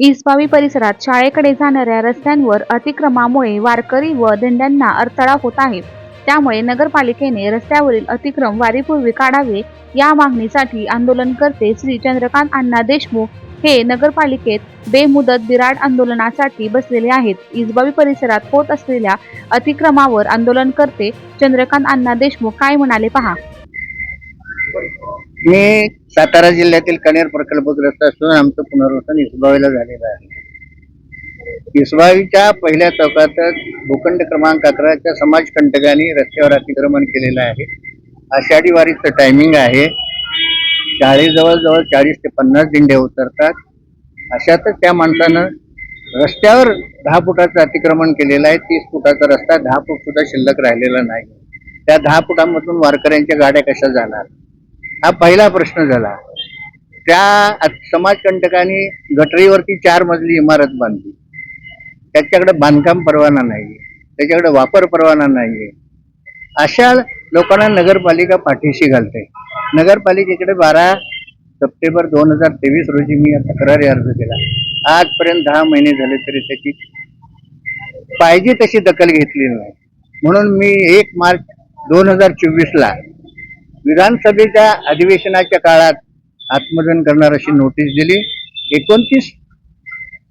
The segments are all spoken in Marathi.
इसबावी परिसरात शाळेकडे जाणाऱ्या रस्त्यांवर अतिक्रमामुळे वारकरी व दिंड्यांना अडथळा होत आहे. त्यामुळे नगरपालिकेने रस्त्यावरील अतिक्रम वारीपूर्वी काढावे या मागणीसाठी आंदोलनकर्ते श्री चंद्रकांत अण्णा देशमुख. हे नगरपालिकेत बेमुदत बिराड आंदोलनासाठी बसलेले आहेत. इसबावी परिसरात होत असलेल्या अतिक्रमावर आंदोलनकर्ते चंद्रकांत अण्णा देशमुख. काय म्हणाले पहा? मी सातारा जिल्ह्यातील कणेर प्रकल्पग्रस्त असून आमचं पुनर्वसन इसबावीला झालेलं आहे. इसबावीच्या पहिल्या चौकातच भूखंड क्रमांक अकराच्या समाजकंटकांनी रस्त्यावर अतिक्रमण केलेलं आहे. आषाढी वारीचं टायमिंग आहे. शाळेजवळ जवळ चाळीस ते पन्नास दिंडे उतरतात. अशातच त्या माणसानं रस्त्यावर दहा फुटाचं अतिक्रमण केलेलं आहे. तीस फुटाचा रस्ता दहा फूट सुद्धा शिल्लक राहिलेला नाही. त्या दहा फुटामधून वारकऱ्यांच्या गाड्या कशा जाणार? हा पहिला प्रश्न झाला. त्या समाजकंटकांनी गटरीवरती चार मजली इमारत बांधली. त्याच्याकडे बांधकाम परवाना नाही त्याच्याकडे वापर परवाना नाही अशा लोकांना नगरपालिका पाठीशी घालते. नगरपालिकेकडे बारा सप्टेंबर दोन हजार तेवीस रोजी मी तक्रारी अर्ज केला. आजपर्यंत दहा महिने झाले तरी त्याची पाहिजे तशी दखल घेतली नाही. म्हणून मी एक मार्च दोन हजार चोवीसला विधानसभेच्या अधिवेशनाच्या काळात आत्मदन करणार अशी नोटीस दिली. एकोणतीस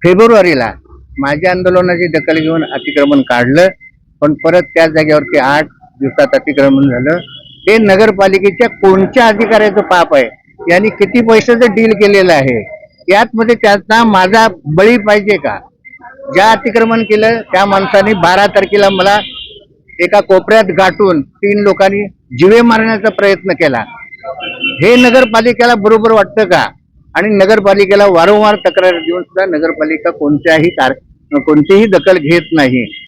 फेब्रुवारीला माझ्या आंदोलनाची दखल घेऊन अतिक्रमण काढलं. पण परत त्या जागेवरती आठ दिवसात अतिक्रमण झालं. हे नगरपालिकेच्या कोणत्या अधिकाऱ्याचं पाप आहे? यांनी किती पैशाचं डील केलेलं आहे? यात मध्ये माझा बळी पाहिजे का? ज्या अतिक्रमण केलं त्या माणसाने बारा तारखेला मला एका कोपऱ्यात गाठून तीन लोकांनी जिवे मारण्याचा प्रयत्न केला. हे नगरपालिकेला बरोबर वाटतं का? आणि नगरपालिकेला वारंवार तक्रार देऊन सुद्धा नगरपालिका कोणत्याही कार कोणतीही दखल घेत नाही.